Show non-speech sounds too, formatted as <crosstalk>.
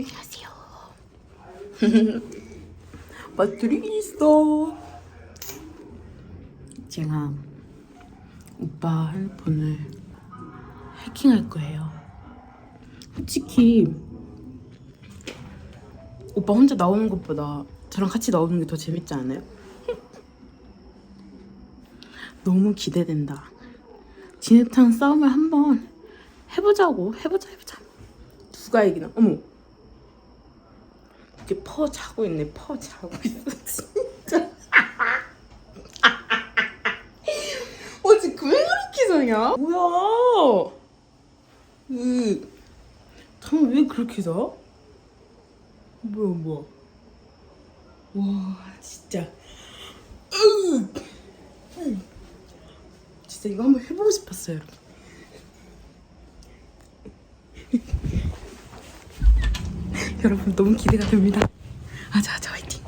안녕하세요. <laughs> 맛들이 있어. 제가 오빠 핸드폰을 해킹할 거예요. 솔직히 오빠 혼자 나오는 것보다 저랑 같이 나오는 게 더 재밌지 않아요? <laughs> 너무 기대된다. 진흙탕 싸움을 한번 해보자고 해보자 해보자. 누가 이기나? 어머. 이렇게 퍼 자고 있네. 퍼 자고 있어 진짜. <laughs> 어지 왜 그렇게 자냐? 뭐야? 으. 잠깐 왜 그렇게 자? 뭐야 뭐야? 와 진짜. 으. 진짜 이거 한번 해보고 싶었어요, 여러분. 여러분 너무 기대가 됩니다. 아자 아자 화이팅.